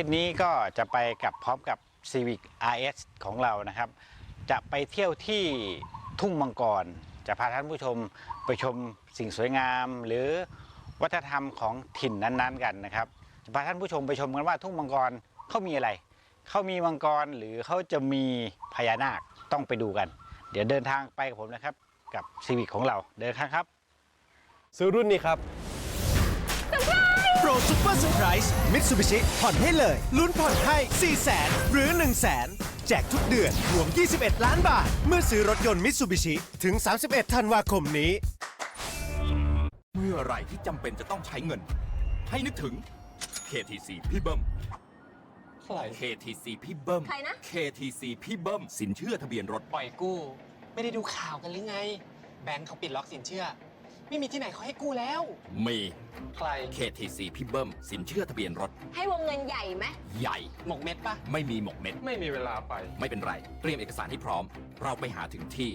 ทิตย์นี้ก็จะไปกับพร้อมกับ Civic RS ของเรานะครับ จะไปเที่ยวที่ทุ่งมังกร จะพาท่านผู้ชมไปชมสิ่งสวยงาม หรือวัฒนธรรมของถิ่นนั้นๆกันนะครับ จะพาท่านผู้ชมไปชมกันว่าทุ่งมังกรเขามีอะไร เขามีมังกรหรือเขาจะมีพญานาคต้องไปดูกัน เดี๋ยวเดินทางไปกับผมนะครับกับ Civic ของเราเดินทางครับ ซื้อรุ่นนี้ครับ ซุปเปอร์เซอร์ไพรส์มิตซูบิชิผ่อนให้เลย ลุ้นผ่อนให้ 4 0 0 0 0 0หรือ 1 0 0 0 0 0แจกทุกเดือนรวม 21 ล้านบาท เมื่อซื้อรถยนต์มิตซูบิชิถึง 31 ธันวาคมนี้ เมื่อไหรที่จำเป็นจะต้องใช้เงิน ให้นึกถึง KTC พี่เบิ้ม ใคร KTC พี่เบิ้ม ใครนะ KTC พี่เบิ้มสินเชื่อทะเบียนรถ ปล่อยกู้ ไม่ได้ดูข่าวกันหรือไง แบงก์เขาปิดล็อกสินเชื่อ ไม่มีที่ไหนเขาให้กู้แล้ว มี ใคร KTC พี่เบิ้มสินเชื่อทะเบียนรถให้วงเงินใหญ่ไหมใหญ่ หมกเม็ดปะไม่มีหมกเม็ด ไม่มีเวลาไป ไม่เป็นไร เตรียมเอกสารให้พร้อม เราไปหาถึงที่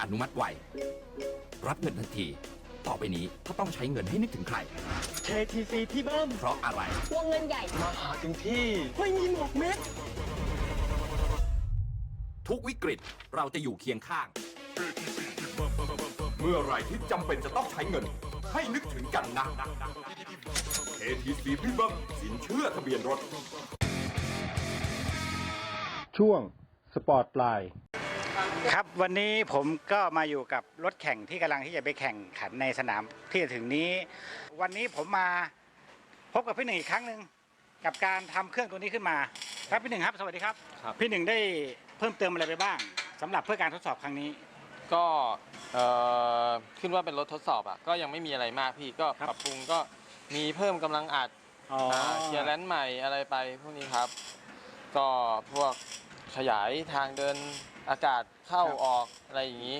อนุมัติไว รับเงินทันที ต่อไปนี้ถ้าต้องใช้เงินให้นึกถึงใคร KTC พี่เบิ้มเพราะอะไร วงเงินใหญ่ มาหาถึงที่ ไม่มีหมกเม็ด ทุกวิกฤตเราจะอยู่เคียงข้าง เมื่อไหรที่จำเป็นจะต้องใช้เงิน ให้นึกถึงกันนะ KTC พี่เบิ้มสินเชื่อทะเบียนรถ ช่วงสปอร์ตไลน์ ครับวันนี้ผมก็มาอยู่กับรถแข่งที่กำลังที่จะไปแข่งขันในสนามที่จะถึงนี้ วันนี้ผมมาพบกับพี่หนึ่งอีกครั้งหนึ่งกับการทำเครื่องตัวนี้ขึ้นมา ครับพี่หนึ่งครับ สวัสดีครับ ครับ พี่หนึ่งได้เพิ่มเติมอะไรไปบ้างสำหรับเพื่อการทดสอบครั้งนี้ ก็เอ่อขึ้นว่าเป็นรถทดสอบอะก็ยังไม่มีอะไรมากพี่ก็ครับ ปรับปรุงก็มีเพิ่มกำลังอัดอ๋อเกียร์แลนด์ใหม่อะไรไปพวกนี้ครับ ก็พวกขยายทางเดิน อากาศเข้าออกอะไรอย่างนี้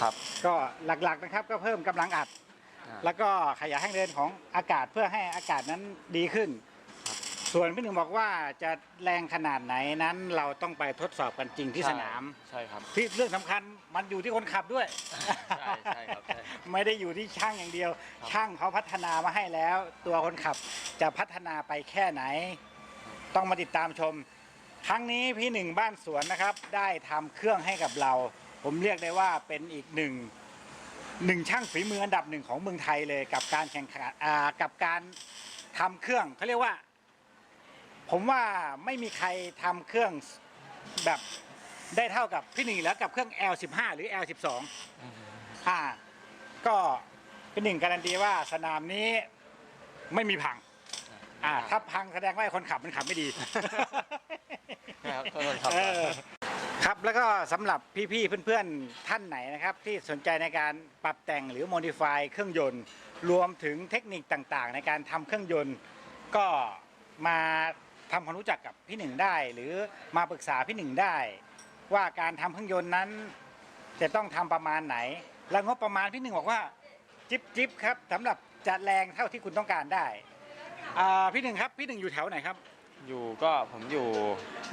ครับก็หลักๆนะครับก็เพิ่มกำลังอัด อ่า แล้วก็ขยายแห้งเดินของอากาศเพื่อให้อากาศนั้นดีขึ้นส่วนพี่หนึ่งบอกว่าจะแรงขนาดไหนนั้นเราต้องไปทดสอบกันจริงที่สนาม ใช่ครับ ที่เรื่องสำคัญมันอยู่ที่คนขับด้วยใช่ใช่ครับใช่ไม่ได้อยู่ที่ช่างอย่างเดียว ครับ ช่างเขาพัฒนามาให้แล้ว ตัวคนขับจะพัฒนาไปแค่ไหน ต้องมาติดตามชม ครั้งนี้พี่หนึ่งบ้านสวนนะครับ ได้ทำเครื่องให้กับเรา ผมเรียกได้ว่าเป็นอีกหนึ่งหนึ่งช่างฝีมืออันดับหนึ่งของเมืองไทยเลยกับการแข่งขันอ่ากับการทำเครื่องเขาเรียกว่า ผมว่าไม่มีใครทำเครื่องแบบได้เท่ากับพี่หนึ่งแล้วกับเครื่อง L15 หรือ L12 อ่า ก็เป็นหนึ่งการันตีว่าสนามนี้ไม่มีพัง อ่าถ้าพังแสดงว่าไอ้คนขับมันขับไม่ดีนะครับก็คนขับ เออครับแล้วก็สำหรับพี่ๆเพื่อนๆท่านไหนนะครับ ที่สนใจในการปรับแต่งหรือโมดิฟายเครื่องยนต์ รวมถึงเทคนิคต่างๆ ในการทำเครื่องยนต์ ก็มาทำความรู้จักกับพี่หนึ่งได้ หรือมาปรึกษาพี่หนึ่งได้ ว่าการทำเครื่องยนต์นั้น จะต้องทำประมาณไหน แล้วงบประมาณพี่หนึ่งบอกว่า จิ๊บจิ๊บครับสำหรับจะแรงเท่าที่คุณต้องการได้ อ่าพี่หนึ่งครับพี่หนึ่งอยู่แถวไหนครับ อยู่ก็ผมอยู่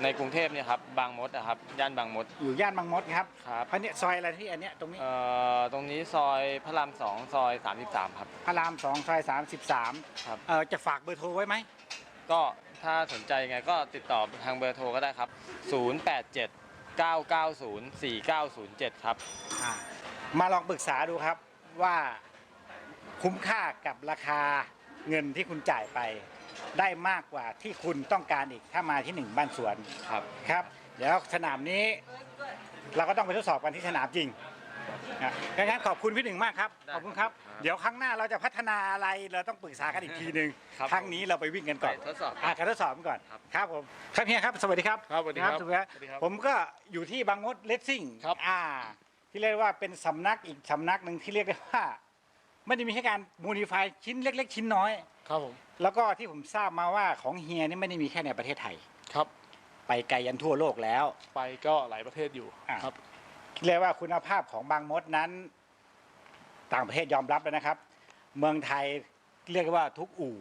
ในกรุงเทพเนี่ยครับบางมดนะครับย่านบางมด อยู่ย่านบางมดครับครับ เพราะเนี่ยซอยอะไรที่อันเนี้ยตรงนี้เอ่อตรงนี้ซอยพระรามสองซอย 33 ครับ พระรามสองซอยสามสิบสามครับ เออจะฝากเบอร์โทรไว้ไหมก็ถ้าสนใจไงก็ติดต่อทางเบอร์โทรก็ได้ครับ 087 990 4907 ครับ อ่ามาลองปรึกษาดูครับว่าคุ้มค่ากับราคา เงินที่คุณจ่ายไปได้มากกว่าที่คุณต้องการอีกถ้ามาที่หนึ่งบ้านสวนครับครับเดี๋ยวสนามนี้ เราก็ต้องไปทดสอบกันที่สนามจริงอะงั้นขอบคุณพี่หนึ่งมากครับได้ขอบคุณครับครับเดี๋ยวครั้งหน้าเราจะพัฒนาอะไรเราต้องปรึกษากันอีกทีหนึ่งครับครั้งนี้เราไปวิ่งกันก่อนไปทดสอบอะการทดสอบกันก่อนครับครับผมครับเฮียครับสวัสดีครับครับสวัสดีครับสวัสดีครับสวัสดีครับผมก็อยู่ที่บางมดเลสซิ่งครับ อ่า ที่เรียกว่าเป็นสำนักอีกสำนักหนึ่งที่เรียกได้ว่า ไม่ได้มีแค่การโมดิฟายชิ้นเล็ก ๆ ชิ้นน้อย ครับผมแล้วก็ที่ผมทราบมาว่าของเฮียนี่ไม่ได้มีแค่ในประเทศไทย ครับ ไปไกลยันทั่วโลกแล้ว ไปก็หลายประเทศอยู่อะ ครับ เรียกว่าคุณภาพของบางมดนั้น ต่างประเทศยอมรับแล้วนะครับ เมืองไทยเรียกว่าทุกอู่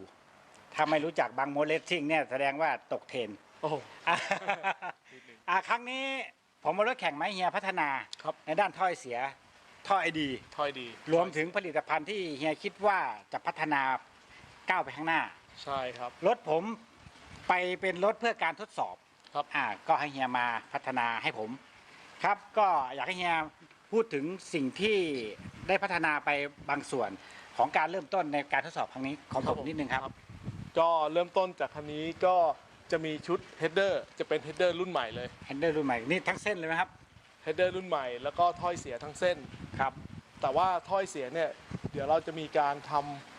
ถ้าไม่รู้จักบางมดเลสซิ่งเนี่ยแสดงว่าตกเทรนโอ้โห อะอะครั้งนี้ผมมารถแข่งไม้เฮียพัฒนา ครับ ในด้านถ้อยเสีย ท่อไอดี ถ้อยดีรวมถึงผลิตภัณฑ์ที่เฮียคิดว่าจะพัฒนาก้าวไปข้างหน้า ใช่ครับ รถผมไปเป็นรถเพื่อการทดสอบครับ อ่าก็ให้เฮียมาพัฒนาให้ผม ครับก็อยากให้เฮียพูดถึงสิ่งที่ได้พัฒนาไปบางส่วนของการเริ่มต้นในการทดสอบครั้งนี้ของผมนิดนึงครับ ก็เริ่มต้นจากคันนี้ก็จะมีชุดเฮดเดอร์จะเป็นเฮดเดอร์รุ่นใหม่เลย h ฮนเดอร์รุ่นใหม่นี่ทั้งเส้นเลยไหมครับเฮดเดอร์รุ่นใหม่ แล้วก็ถ้อยเสียทั้งเส้น ครับ แต่ว่าถ้อยเสียเนี่ย เดี๋ยวเราจะมีการท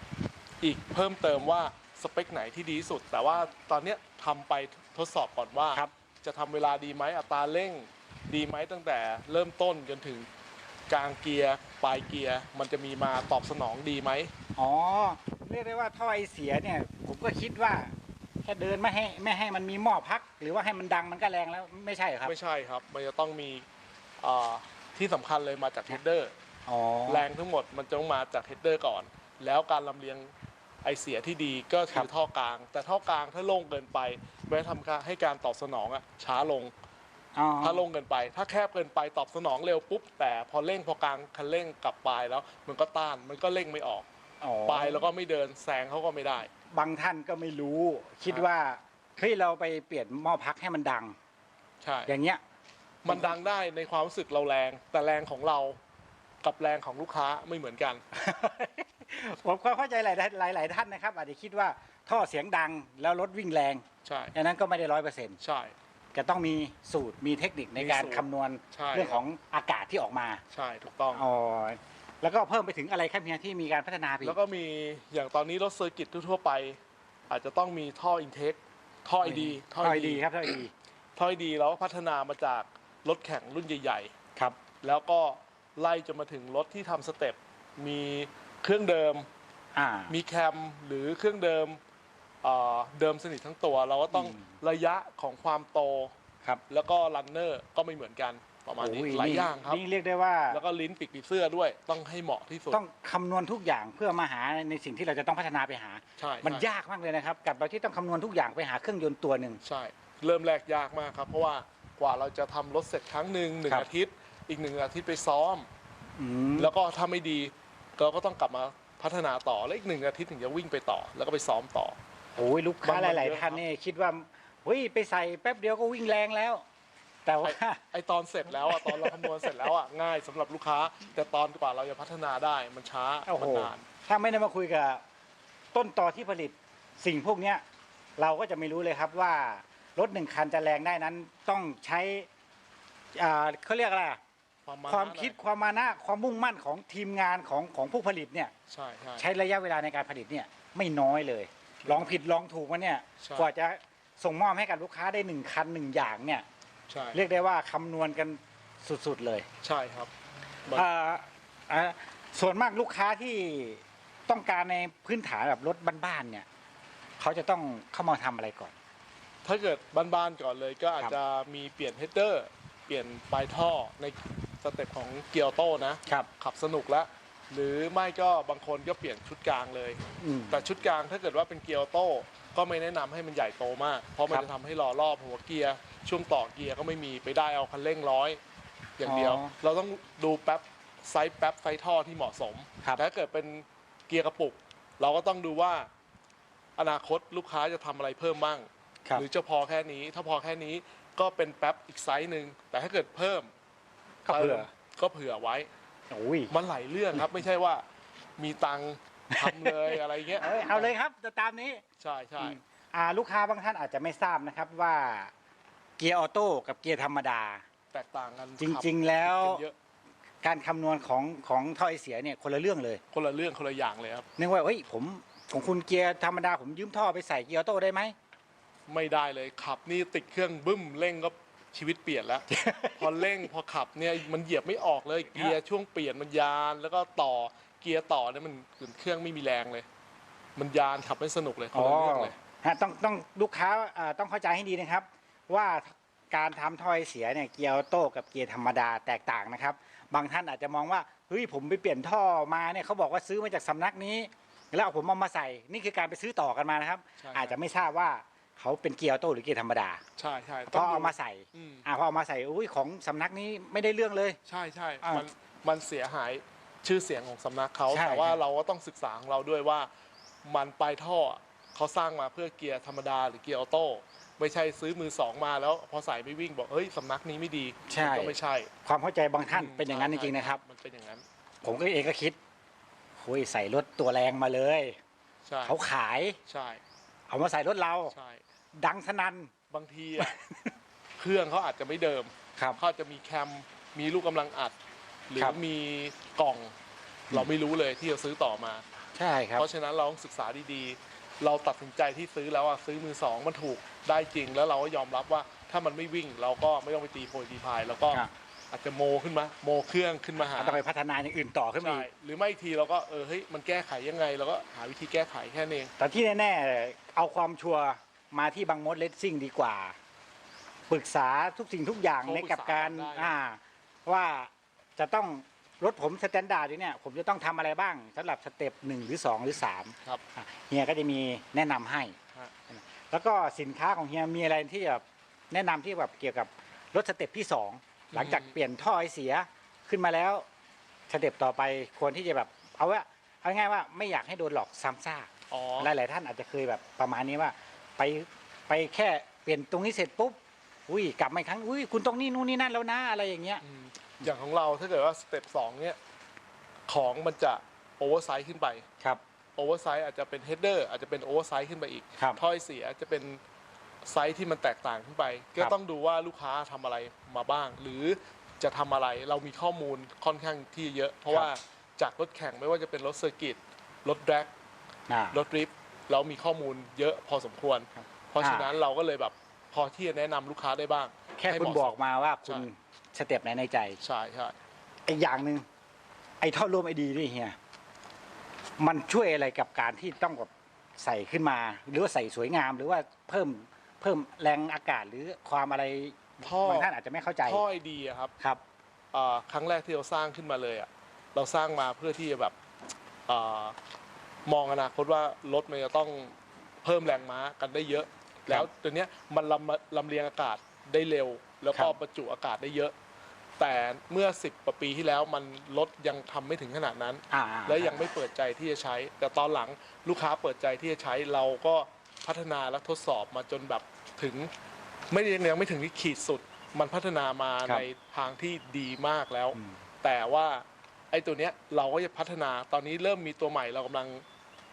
ำอีกเพิ่มเติมว่าสเปคไหนที่ดีที่สุด แต่ว่าตอนเนี้ยทำไปทดสอบก่อนว่า ครับ จะทำเวลาดีไหมอัตราเร่ง ดีไหมตั้งแต่เริ่มต้นจนถึงกลางเกียร์ปลายเกียร์มันจะมีมาตอบสนองดีไหม อ๋อ เรียกได้ว่าท่อไอเสียเนี่ย ผมก็คิดว่า แค่เดินไม่ให้ไม่ให้มันมีหม้อพัก หรือว่าให้มันดังมันก็แรงแล้วไม่ใช่เหรอครับ ไม่ใช่ครับ มันจะต้องมี อ่าที่สำคัญเลยมาจากเฮดเดอร์ อ๋อ แรงทั้งหมดมันจะต้องมาจากเฮดเดอร์ก่อน แล้วการลำเลียงไอเสียที่ดีก็ครัคือบท่อกลาง แต่ท่อกลางถ้าโล่งเกินไปมันจะทำการให้การตอบสนองอะช้าลง อ๋อ ถ้าโล่งเกินไป ถ้าแคบเกินไปตอบสนองเร็วปุ๊บ แต่พอเร่งพอกลางคันเร่งกลับปลายแล้ว มันก็ต้านมันก็เร่งไม่ออกอ๋อ ปลายแล้วก็ไม่เดินแซงเขาก็ไม่ได้ บางท่านก็ไม่รู้ คิดว่าเฮ้ยเราไปเปลี่ยนหม้อพักให้มันดัง ใช่ อย่างเงี้ย มันดังได้ในความรู้สึกเราแรง แต่แรงของเรากับแรงของลูกค้าไม่เหมือนกัน ผมก็เข้าใจหลายหลายหลายท่านนะครับ อาจจะคิดว่าท่อเสียงดังแล้วรถวิ่งแรงใช่อันนั้นก็ไม่ได้ร้อยเปอร์เซ็นต์ใช่จะต้องมีสูตรมีเทคนิคในการมีสูตรคำนวณใช่เรื่องของอากาศที่ออกมา ใช่ถูกต้องอ๋อแล้วก็เพิ่มไปถึงอะไรครับเฮียที่มีการพัฒนาไปอีกแล้วก็มีอย่างตอนนี้รถเซอร์กิตทั่วๆไป อาจจะต้องมีท่ออินเทคท่อไอดีท่อไอดีครับท่อไอดีท่อไอดีแล้วพัฒนามาจาก รถแข่งรุ่นใหญ่ ครับ ๆ แล้วก็ไล่จนมาถึงรถที่ทำสเต็ปมีเครื่องเดิม อ่า มีแคมหรือเครื่องเดิมเอ่อเดิมสนิททั้งตัว เราก็ต้องอืม ระยะของความโต ครับแล้วก็รันเนอร์ก็ไม่เหมือนกันประมาณนี้โอ้หลายอย่างครับ นี่เรียกได้ว่าแล้วก็ลิ้นปีกผีเสื้อด้วยต้องให้เหมาะที่สุดต้องคำนวณทุกอย่างเพื่อมาหาในสิ่งที่เราจะต้องพัฒนาไปหา ใช่มันใช่ ยากมากเลยนะครับ กับเราที่ต้องคำนวณทุกอย่างไปหาเครื่องยนต์ตัวหนึ่ง ใช่ เริ่มแรกยากมากครับ เพราะว่า กว่าเราจะทำรถเสร็จครั้งหนึ่งหนึ่งครับอาทิตย์ อีกหนึ่งอาทิตย์ไปซ้อม อืมแล้วก็ถ้าไม่ดีเราก็ต้องกลับมาพัฒนาต่อแล้วอีกหนึ่งอาทิตย์ถึงจะวิ่งไปต่อ แล้วก็ไปซ้อมต่อ โอ้ยลูกค้าบางหวันลายเยอะๆท่านครับนี่คิดว่าเฮ้ยไปใส่แป๊บเดียวก็วิ่งแรงแล้ว แต่ว่า ไอตอนเสร็จแล้วอะตอนเราคำนวณเสร็จแล้วอะง่ายสำหรับลูกค้า แต่ตอนกว่าเราจะพัฒนาได้มันช้าโอ้โหมันนาน ถ้าไม่ได้มาคุยกับต้นตอที่ผลิตสิ่งพวกเนี้ย เราก็จะไม่รู้เลยครับว่า รถหนึ่งคันจะแรงได้นั้นต้องใช้อ่าเขาเรียกอะไรอะความมานะความคิดความมานะความมุ่งมั่นของทีมงานของของผู้ผลิตเนี่ยใช่ใช่ ใช้ระยะเวลาในการผลิตเนี่ยไม่น้อยเลย ลองผิดลองถูกมาเนี่ยใช่ กว่าจะส่งมอบให้กับลูกค้าได้หนึ่งคันหนึ่งอย่างเนี่ยใช่เรียกได้ว่าคำนวณกันสุดๆเลย ใช่ครับ มันอ่าอ่าส่วนมากลูกค้าที่ต้องการในพื้นฐานแบบรถบ้านๆเนี่ย เขาจะต้องเข้ามาทำอะไรก่อน ถ้าเกิดบ้านๆก่อนเลยก็อาจครับจะมีเปลี่ยนเฮดเดอร์ เปลี่ยนปลายท่อในสเต็ปของเกียร์ออโต้นะครับ ขับสนุกแล้ว หรือไม่ก็บางคนก็เปลี่ยนชุดกลางเลย อืม แต่ชุดกลางถ้าเกิดว่าเป็นเกียร์ออโต้ก็ไม่แนะนำให้มันใหญ่โตมาก เพราะมันครับ จะทำให้รอรอบหัวเกียร์ช่วงต่อเกียร์ก็ไม่มีไปได้เอาคันเร่งร้อย อย่างเดียว อ๋อเราต้องดูแป๊บไซส์แป๊บไซส์ท่อที่เหมาะสมครับ แต่ถ้าเกิดเป็นเกียร์กระปุก เราก็ต้องดูว่า อนาคตลูกค้าจะทำอะไรเพิ่มบ้าง ครับ หรือจะพอแค่นี้ ถ้าพอแค่นี้ก็เป็นแป๊บอีกไซส์หนึ่งแต่ถ้าเกิดเพิ่มก็เผื่อติมก็เผื่อไว้ โอ้ยมันหลายเรื่องครับ ไม่ใช่ว่ามีตังค์ทำเลยอะไรเงี้ยเอ้ยเอาเลยครับจะตามนี้ใช่ใช่อ่าลูกค้าบางท่านอาจจะไม่ทราบนะครับว่าเกียร์ออโต้กับเกียร์ธรรมดา แตกต่างกันจริงๆแล้วเยอะการคำนวณของของท่อไอเสียเนี่ยคนละเรื่องเลยคนละเรื่องคนละอย่างเลยครับ นึกว่าเฮ้ยผมของคุณเกียร์ธรรมดาผมยืมท่อไปใส่เกียร์ออโต้ได้ไหม ไม่ได้เลยขับนี่ติดเครื่องบึ้มเร่งก็ชีวิตเปลี่ยนแล้ว พอเร่งพอขับเนี่ยมันเหยียบไม่ออกเลยเกียร์ช่วงเปลี่ยนมันยานแล้วก็ต่อเกียร์ต่อเนี่ยมันเหมือนเครื่องไม่มีแรงเลย มันยานขับไม่สนุกเลยคนละเรื่องเลยฮะต้องต้องลูกค้าเอ่อต้องเข้าใจให้ดีนะครับ ว่าการทำถ้อยเสียเนี่ยเกียร์ออโต้กับเกียร์ธรรมดาแตกต่างนะครับ บางท่านอาจจะมองว่าเฮ้ยผมไปเปลี่ยนท่อมาเนี่ยเขาบอกว่าซื้อมาจากสำนักนี้ แล้วเอาผมเอามาใส่นี่คือการไปซื้อต่อกันมานะครับใช่อาจจะไม่ทราบว่า เขาเป็นเกียร์ออโต้หรือเกียร์ธรรมดาใช่ใช่พอเอามาใส่อืม อ่าพอเอามาใส่อุ้ยของสำนักนี้ไม่ได้เรื่องเลย ใช่ใช่อ่ามัมันมันเสียหายชื่อเสียงของสำนักเขาใช่แต่ว่าครับ เราก็ต้องศึกษาของเราด้วยว่ามันปลายท่อเขาสร้างมาเพื่อเกียร์ธรรมดาหรือเกียร์ออโต้ไม่ใช่ซื้อมือสองมาแล้วพอใส่ไม่วิ่งบอกเฮ้ยสำนักนี้ไม่ดีใช่ มันก็ไม่ใช่ความเข้าใจบางท่านเป็นอย่างนั้นจใช่ริงๆนะครับ มันเป็นอย่างนั้นผมก็เองก็คิดคุยใส่รถตัวแรงมาเลย ใช่เขาขายใช่เอามาใส่รถเรา ใช่ ดังสนั่น บางทีอะ เครื่องเขาอาจจะไม่เดิมครับเขาอาจจะมีแคมมีลูกกำลังอัด หรือครับมีกล่อง เราไม่รู้เลยที่จะซื้อต่อมา ใช่ครับ เพราะฉะนั้นเราต้องศึกษาดีๆ เราตัดสินใจที่ซื้อแล้วอะซื้อมือสองมันถูกได้จริง แล้วเราก็ยอมรับว่าถ้ามันไม่วิ่ง เราก็ไม่ต้องไปตีโพยตีพายแล้วก็ครับ อาจจะโมขึ้นมาโมเครื่องขึ้นมาหา ต้องไปพัฒนาอย่างอื่นต่อขึ้นมาใช่อีกหรือไม่อีกทีเราก็เออเฮ้ยมันแก้ไขยังไงเราก็หาวิธีแก้ไขแค่นั้นเอง แต่ที่แน่ๆเอาความชัวร์ มาที่บางมดเลสซิ่งดีกว่า ปรึกษาทุกสิ่งทุกอย่างในกับการอ่าว่าจะต้องรถผมสแตนดาร์ดอยู่เนี่ยผมจะต้องทำอะไรบ้างสำหรับสเต็ปหนึ่งหรือสองหรือสามครับอะเฮียก็จะมีแนะนำให้ฮะแล้วก็สินค้าของเฮียมีอะไรที่แบบแนะนำที่แบบเกี่ยวกับรถสเต็ปที่สองหลังจากเปลี่ยนท่อไอเสียขึ้นมาแล้วสเต็ปต่อไปควรที่จะแบบเอาว่าเอาง่ายๆว่าไม่อยากให้โดนหลอกซ้ำซากอ๋อหลายๆท่านอาจจะเคยแบบประมาณนี้ว่า ไปไปแค่เปลี่ยนตรงนี้เสร็จปุ๊บอุ้ยกลับมาอีกครั้งอุ้ยคุณตรงนี้นู่นนี่นั่นแล้วนะอะไรอย่างเงี้ยอืมอย่างของเราถ้าเกิดว่าสเต็ปสองเนี่ยของมันจะโอเวอร์ไซส์ขึ้นไปครับโอเวอร์ไซส์อาจจะเป็นเฮดเดอร์อาจจะเป็นโอเวอร์ไซส์ขึ้นไปอีกครับ ถ้อยเสียจะเป็นไซส์ที่มันแตกต่างขึ้นไป ก็ครับต้องดูว่าลูกค้าทำอะไรมาบ้าง หรือจะทำอะไรเรามีข้อมูลค่อนข้างที่เยอะ เพราะว่าจากรถแข่งไม่ว่าจะเป็นรถเซอร์กิตรถแดร็ก อ่ารถดริฟต์ เรามีข้อมูลเยอะพอสมควรครับเพราะฉะนั้นเราก็เลยแบบพอที่จะแนะนำลูกค้าได้บ้างแค่ให้คุณเหะสบอกมาว่าคุณใช่ สเต็ปไหนในใจใช่ใช่อีกอย่างหนึ่งไอ้ท่อร่วมไอดีนี่เฮียมันช่วยอะไรกับการที่ต้องแบบใส่ขึ้นมา หรือว่าใส่สวยงาม หรือว่าเพิ่มเพิ่มแรงอากาศหรือความอะไรท่อบางท่านอาจจะไม่เข้าใจท่อไอดีอะครับ ครับอ่าครั้งแรกที่เราสร้างขึ้นมาเลยอะเราสร้างมาเพื่อที่จะแบบอา มองอนาคตว่ารถมันจะต้องเพิ่มแรงม้ากันได้เยอะ แล้วตัวเนี้ยมันลำลำเลียงอากาศได้เร็ว แล้วก็ครับบรรจุอากาศได้เยอะ แต่เมื่อ 10กว่าปีที่แล้วมันรถยังทำไม่ถึงขนาดนั้นอ่าและยังไม่เปิดใจที่จะใช้ แต่ตอนหลังลูกค้าเปิดใจที่จะใช้เราก็พัฒนาและทดสอบมาจนแบบถึง ไม่ได้ยังไม่ถึงที่ขีดสุด มันพัฒนามาครับในทางที่ดีมากแล้วอืมแต่ว่าไอ้ตัวเนี้ยเราก็จะพัฒนาตอนนี้เริ่มมีตัวใหม่เรากำลัง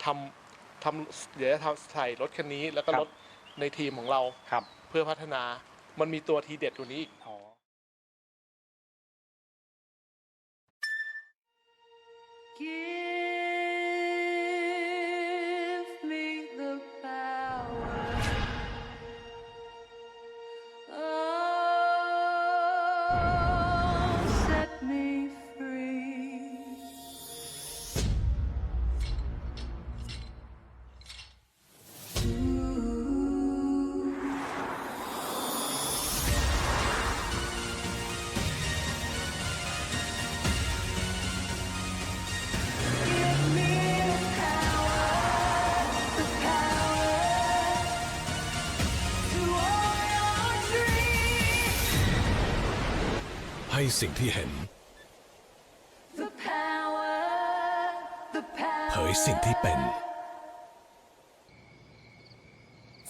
ทำทำเดี๋ยวจะทำใส่รถคันนี้ แล้วก็รถในทีมของเราครับเพื่อพัฒนา มันมีตัวทีเด็ดตัวนี้อีก อ๋อ Give สิ่งที่เห็น The power, the เผ power ยสิ่งที่เป็น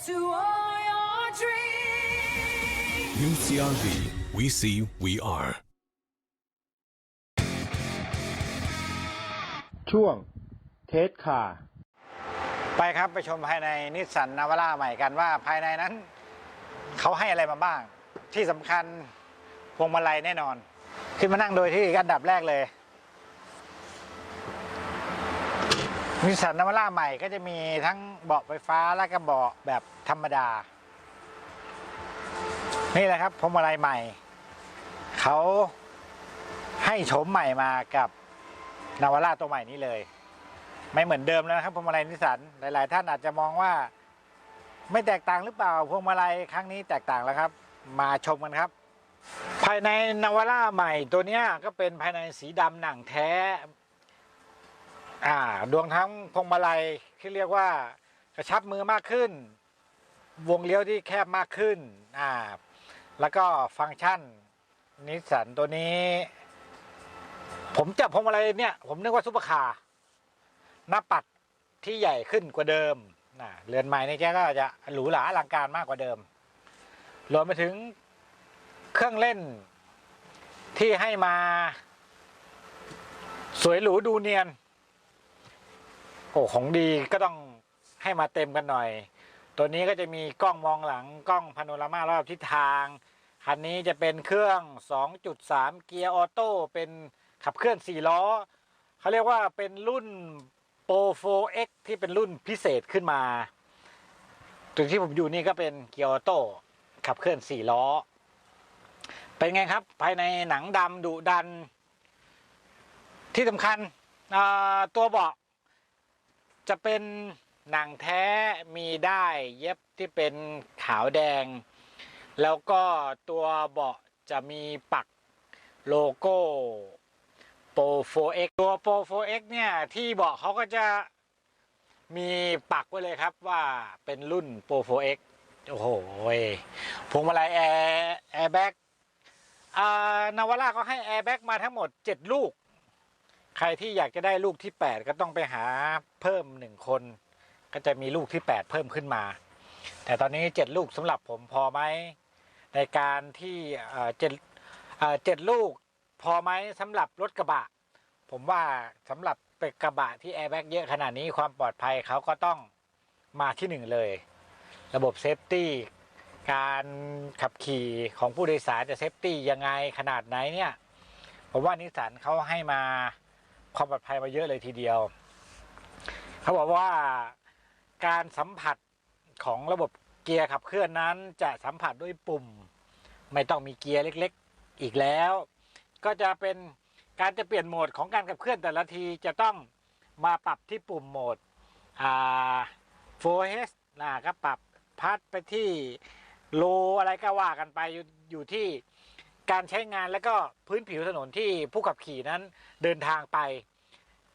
to all your dreams. New CRV We See We Are ช่วงเทสคาไปครับไปชมภายในนิสสันนาวาร่าใหม่กันว่าภายในนั้น เขาให้อะไรมาบ้าง ที่สำคัญ พวงมาลัยแน่นอน ขึ้นมานั่งโดยที่อันดับแรกเลยนิสันนาวาร่าใหม่ก็จะมีทั้งเบาะไฟฟ้าและก็เบาะแบบธรรมดา นี่แหละครับพวงมาลัยใหม่ เขาให้โฉมใหม่มากับนาวาร่าตัวใหม่นี้เลย ไม่เหมือนเดิมแล้วครับพวงมาลัยนิสันหลาย ๆ ท่านอาจจะมองว่า ไม่แตกต่างหรือเปล่าพวงมาลัยครั้งนี้แตกต่างแล้วครับ มาชมกันครับ ภายในนาวาร่าใหม่ตัวเนี้ยก็เป็นภายในสีดำหนังแท้ อ่า ดวงทั้งพวงมาลัยที่เรียกว่ากระชับมือมากขึ้น วงเลี้ยวที่แคบมากขึ้น อ่า แล้วก็ฟังก์ชันนิสสันตัวนี้ ผมจับพวงมาลัยเนี่ย ผมนึกว่าซุปเปอร์คาร์หน้าปัดที่ใหญ่ขึ้นกว่าเดิมนะเรือนใหม่นี่แกก็จะหรูหราอลังการมากกว่าเดิมรวมไปถึง เครื่องเล่นที่ให้มา สวยหรูดูเนียน โอ้ของดีก็ต้องให้มาเต็มกันหน่อย ตัวนี้ก็จะมีกล้องมองหลังกล้องพาโนรามารอบทิศทาง คันนี้จะเป็นเครื่อง 2.3 เกียร์ออโต้เป็นขับเคลื่อน 4 ล้อ เขาเรียกว่าเป็นรุ่น Pro 4X ที่เป็นรุ่นพิเศษขึ้นมาตัวที่ผมอยู่นี่ก็เป็นเกียร์ออโต้ขับเคลื่อน 4 ล้อ เป็นไงครับ ภายในหนังดำดุดัน ที่สำคัญตัวเบาะจะเป็นหนังแท้มีได้เย็บที่เป็นขาวแดง แล้วก็ตัวเบาะจะมีปักโลโก้ Pro 4X ตัว Pro 4X เนี่ยที่เบาะเขาก็จะมีปักไว้เลยครับว่าเป็นรุ่น Pro 4X โอ้โหพวงมาลัยแอร์แอร์แบ็ก นาวาร่าก็ให้แอร์แบ็กมาทั้งหมด 7 ลูก ใครที่อยากจะได้ลูกที่ 8 ก็ต้องไปหาเพิ่ม 1 คน ก็จะมีลูกที่ 8 เพิ่มขึ้นมา แต่ตอนนี้ 7 ลูกสำหรับผมพอไหมในการที่เจ็ดเอ่อเจ็ดลูกพอไหมสำหรับรถกระบะ ผมว่าสำหรับเป็นกระบะที่แอร์แบ็กเยอะขนาดนี้ความปลอดภัยเขาก็ต้องมาที่หนึ่งเลย ระบบเซฟตี้ การขับขี่ของผู้โดยสารจะเซฟตี้ยังไงขนาดไหนเนี่ยผมว่านิสสันเขาให้มาความปลอดภัยมาเยอะเลยทีเดียว เขาบอกว่าการสัมผัสของระบบเกียร์ขับเคลื่อนนั้นจะสัมผัสด้วยปุ่ม ไม่ต้องมีเกียร์เล็กๆอีกแล้ว ก็จะเป็นการจะเปลี่ยนโหมดของการขับเคลื่อนแต่ละทีจะต้องมาปรับที่ปุ่มโหมดอ่า 4H นะก็ปรับพัดไปที่ โลอะไรก็ว่ากันไปอยู่อยู่ที่การใช้งานแล้วก็พื้นผิวถนนที่ผู้ขับขี่นั้นเดินทางไป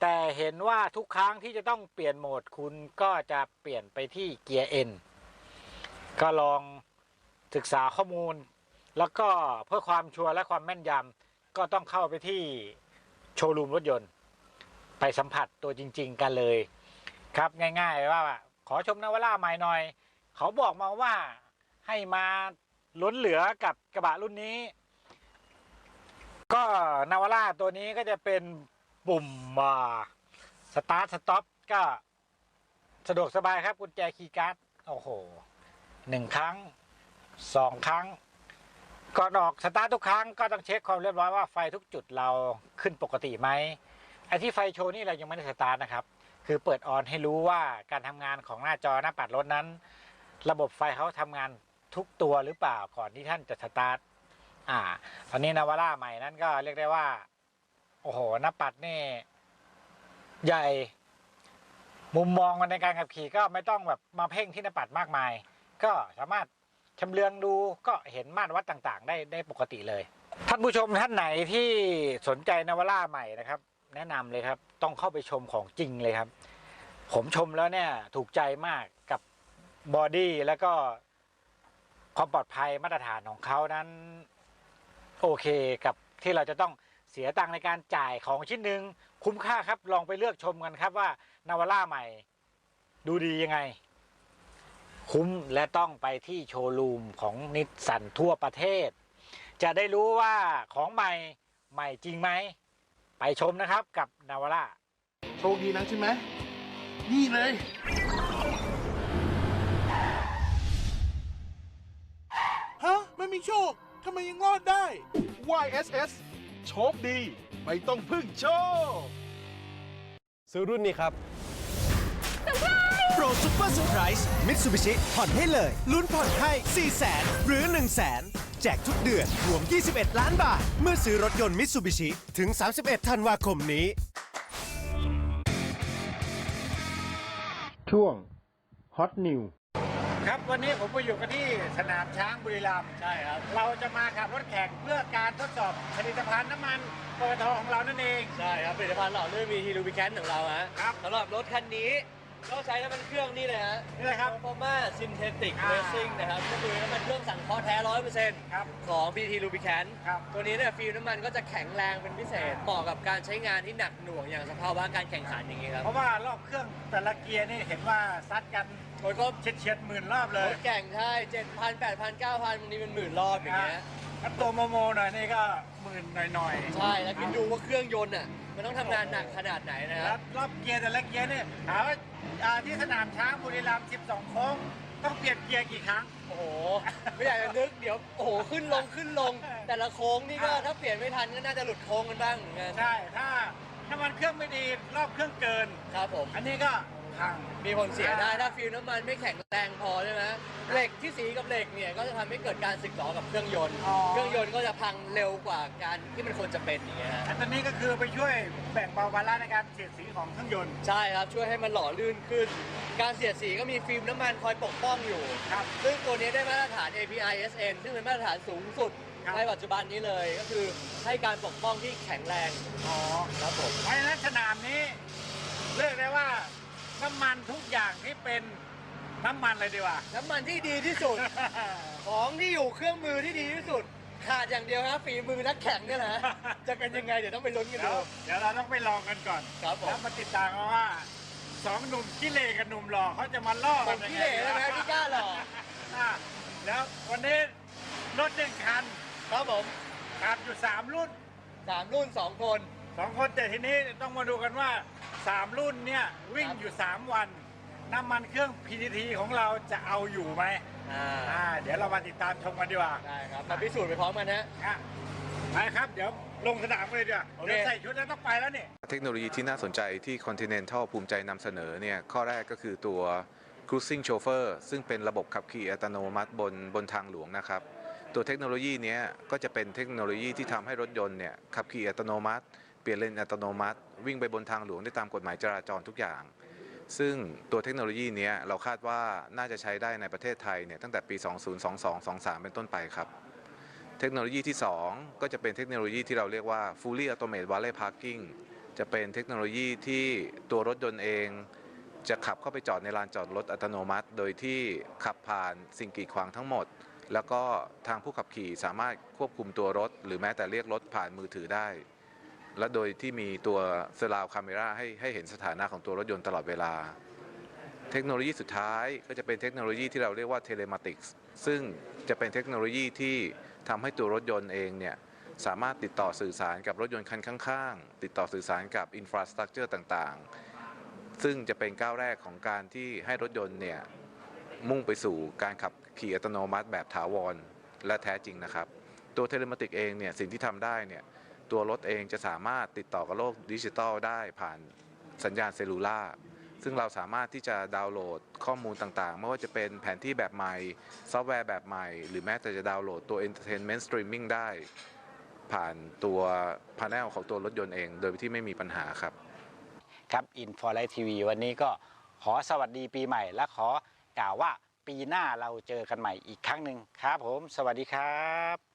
แต่เห็นว่าทุกครั้งที่จะต้องเปลี่ยนโหมดคุณก็จะเปลี่ยนไปที่เกียร์ N ก็ลองศึกษาข้อมูล แล้วก็เพื่อความชัวร์และความแม่นยำก็ต้องเข้าไปที่โชว์รูมรถยนต์ ไปสัมผัสตัวจริง ๆ กันเลย ครับง่าย ๆ ว่าขอชมนวาร่าใหม่หน่อย เขาบอกมาว่า ให้มาล้นเหลือกับกระบะรุ่นนี้ ก็นาวาร่าตัวนี้ก็จะเป็นปุ่มมาสตาร์ทสต็อปก็สะดวกสบายครับกุญแจคีย์การ์ดโอ้โหหนึ่งครั้งสองครั้ง ก่อนออกสตาร์ททุกครั้งก็ต้องเช็คความเรียบร้อยว่าไฟทุกจุดเราขึ้นปกติไหมไอ้ที่ไฟโชว์นี่เรายังไม่ได้สตาร์ทนะครับ คือเปิดออนให้รู้ว่าการทำงานของหน้าจอหน้าปัดรถนั้น ระบบไฟเขาทำงาน ทุกตัวหรือเปล่าก่อนที่ท่านจะสตาร์ทอ่า ตอนนี้นาวาร่าใหม่นั้นก็เรียกได้ว่า โอ้โหหน้าปัดนี่ ใหญ่ มุมมองในการขับขี่ก็ไม่ต้องแบบมาเพ่งที่หน้าปัดมากมาย ก็สามารถชำเลืองดูก็เห็นมาตรวัดต่างๆ ได้ได้ปกติเลย ท่านผู้ชมท่านไหนที่สนใจนาวาร่าใหม่นะครับ แนะนำเลยครับ ต้องเข้าไปชมของจริงเลยครับ ผมชมแล้วเนี่ยถูกใจมากกับบอดี้แล้วก็ ความปลอดภัยมาตรฐานของเขานั้น โอเคกับที่เราจะต้องเสียตังค์ในการจ่ายของชิ้นหนึ่งคุ้มค่าครับ ลองไปเลือกชมกันครับว่านาวาร่าใหม่ ดูดียังไง คุ้มและต้องไปที่โชว์รูมของนิสสันทั่วประเทศ จะได้รู้ว่าของใหม่ใหม่จริงไหม ไปชมนะครับกับนาวาร่าโชคดีนะใช่ไหมนี่เลย ฮะ ไม่มีโชคทำไมยังรอดได้ YSS โชคดี ไม่ต้องพึ่งโชค ซื้อรุ่นนี้ครับ โปรซุปเปอร์เซอร์ไพรส์มิตซูบิชิผ่อนให้เลย ลุ้นผ่อนให้4 0 0แสนหรือ 1 0 0 0 0แสนแจกทุกเดือน รวม 21 ล้านบาท เมื่อซื้อรถยนต์มิตซูบิชิถึง 31 ธันวาคมนี้ ช่วง Hot New ครับวันนี้ผมมาอยู่กันที่สนามช้างบุรีรัมย์ใช่ครับ เราจะมาขับรถแข่งเพื่อการทดสอบผลิตภัณฑ์น้ำมันปตทของเรานั่นเอง ใช่ครับผลิตภัณฑ์เหล่านี้มีฮีรูบิแคนของเราฮะครับสำหรับรถคันนี้ก็ใช้น้ำมันเครื่องนี่เลยฮะนี่เลยครับโฟมาซินเทติกอ่าเรซิ่งนะครับก็คือน้ำมันเครื่องสังเคราะห์แท้ร้อยเปอร์เซ็นต์ครับของ PT Lubricant ครับตัวนี้เนี่ยฟิล์มน้ำมันก็จะแข็งแรงเป็นพิเศษ เหมาะกับการใช้งานที่หนักหน่วงอย่างสภาวะการแข่งขันอย่างนี้ครับ เพราะว่ารอบเครื่องแต่ละเกียร์นี่เห็นว่าซัดกัน โอ้ยก็เฉียดเฉียดๆหมื่นรอบเลรยถแข่งใช่เจ็ดพันแปดพันเก้าพันบางทีเป็นหมื่นรอบอย่างเงี้ย ถ้าตัวโมโมหน่อยนี่ก็หมื่นหน่อยๆใช่ แล้วคิดดูว่าเครื่องยนต์อะ มันต้องทำงานหนักขนาดไหนนะคแล้รัวบรอบเกียร์แต่ละเกียร์นี่ถามว่าอ่าที่สนามช้างบุรีรัมย์12โค้งต้องเปลี่ยนเกียร์กี่ครั้ง โอ้โห ไม่อยากจะนึกเดี๋ยว โอ้โห ขึ้นลงขึ้นลง แต่ละโค้งนี่ก็อ่าถ้าเปลี่ยนไม่ทันก็น่าจะหลุดโค้งกันบ้างเหมือนกันใช่ถ้าน้ำมันเครื่องไม่ดีรอบเครื่องเกิน ครับผม อันนี้ก็ พัง มีผลเสียได้ถ้าฟิลน้ำมันไม่แข็งแรงพอใช่ไหมเหล็กที่สีกับเหล็กเนี่ยก็จะทำให้เกิดการสึกหรอกับเครื่องยนต์ อ๋อ เครื่องยนต์ก็จะพังเร็วกว่าการที่มันควรจะเป็นอย่างเงี้ยฮะอันนี้ก็คือไปช่วยแบ่งเบาภาระในการเสียดสีของเครื่องยนต์ใช่ครับช่วยให้มันหล่อลื่นขึ้น การเสียดสีก็มีฟิล์มน้ำมันคอยปกป้องอยู่ ครับ ซึ่งตัวนี้ได้มาตรฐาน API SN ซึ่งเป็นมาตรฐานสูงสุดครับ ในปัจจุบันนี้เลยก็คือให้การปกป้องที่แข็งแรงอ๋อ ครับผม เพราะฉะนั้นสนามนี้เรียกได้ว่า น้ำมันทุกอย่างที่เป็นน้ำมันเลยดีกว่า น้ำมันที่ดีที่สุด ของที่อยู่เครื่องมือที่ดีที่สุด ขาดอย่างเดียวครับฝีมือนักแข่งเนี่ยแหละจะเป็นยังไงเดี๋ยวต้องไปลุ้นกันเดี๋ยดู วเดี๋ยวเราต้องไปลองกันก่อนครับผม แล้วมาติดตามกันว่าสองหนุ่มขี้เลกับหนุ่มหล่อเขาจะมาล่อผกันมยังขี้ไงเหร่แล้วนะพี่กล้าหรออะแล้ววันนี้รถหนึ่งคันครับผมขับอยู่สามรุ่น สามรุ่นสองคน สองคนแต่ทีนี้ต้องมาดูกันว่า สามรุ่นเนี่ยวิ่งอยู่สามวัน น้ำมันเครื่อง PTT ของเราจะเอาอยู่ไหมอ่าอ่าเดี๋ยวเรามาติดตามชมกันดีกว่าได้ครับมาพิสูจน์ไปพร้อมกันนะ อะไปครับ เดี๋ยวลงสนามกันเลยดีกว่าโอเค เดี๋ยวใส่ชุดแล้วต้องไปแล้วนี่ เทคโนโลยีที่น่าสนใจที่ Continental ภูมิใจนำเสนอเนี่ยข้อแรกก็คือตัว Cruising Chauffeur ซึ่งเป็นระบบขับขี่อัตโนมัติบนบนทางหลวงนะครับ ตัวเทคโนโลยีเนี้ยก็จะเป็นเทคโนโลยีที่ทำให้รถยนต์เนี่ยขับขี่อัตโนมัติ เปลี่ยนเลนอัตโนมัติ วิ่งไปบนทางหลวงได้ตามกฎหมายจราจรทุกอย่าง ซึ่งตัวเทคโนโลยีนี้เราคาดว่าน่าจะใช้ได้ในประเทศไทยเนี่ยตั้งแต่ปี 2022-23 เป็นต้นไปครับ เทคโนโลยีที่ 2 ก็จะเป็นเทคโนโลยีที่เราเรียกว่า fully automated valet parking จะเป็นเทคโนโลยีที่ตัวรถยนต์เองจะขับเข้าไปจอดในลานจอดรถอัตโนมัติ โดยที่ขับผ่านสิ่งกีดขวางทั้งหมด แล้วก็ทางผู้ขับขี่สามารถควบคุมตัวรถ หรือแม้แต่เรียกรถผ่านมือถือได้ และโดยที่มีตัวเซลาวคาเมราให้ให้เห็นสถานะของตัวรถยนต์ตลอดเวลา เทคโนโลยีสุดท้ายก็จะเป็นเทคโนโลยีที่เราเรียกว่าเทเลมาติกส์ซึ่งจะเป็นเทคโนโลยีที่ทำให้ตัวรถยนต์เองเนี่ยสามารถติดต่อสื่อสารกับรถยนต์คันข้างๆ ติดต่อสื่อสารกับอินฟราสตรักเจอร์ต่างๆ ซึ่งจะเป็นก้าวแรกของการที่ให้รถยนต์เนี่ยมุ่งไปสู่การขับขี่อัตโนมัติแบบถาวร และแท้จริงนะครับ ตัวเทเลมาติกเองเนี่ยสิ่งที่ทำได้เนี่ย ตัวรถเองจะสามารถติดต่อกับโลกดิจิทัลได้ผ่านสัญญาณเซลลูล่าซึ่งเราสามารถที่จะดาวน์โหลดข้อมูลต่างๆ ไม่ว่าจะเป็นแผนที่แบบใหม่ ซอฟต์แวร์แบบใหม่ หรือแม้แต่จะดาวน์โหลดตัว Entertainment Streaming ได้ ผ่านตัวพา n e l ของตัวรถยนต์เอง โดยที่ไม่มีปัญหาครับ ครับอินฟอร์ไลท์ทีวีวันนี้ก็ขอสวัสดีปีใหม่ และขอกล่าวว่าปีหน้าเราเจอกันใหม่อีกครั้งหนึ่งครับผม สวัสดีครับ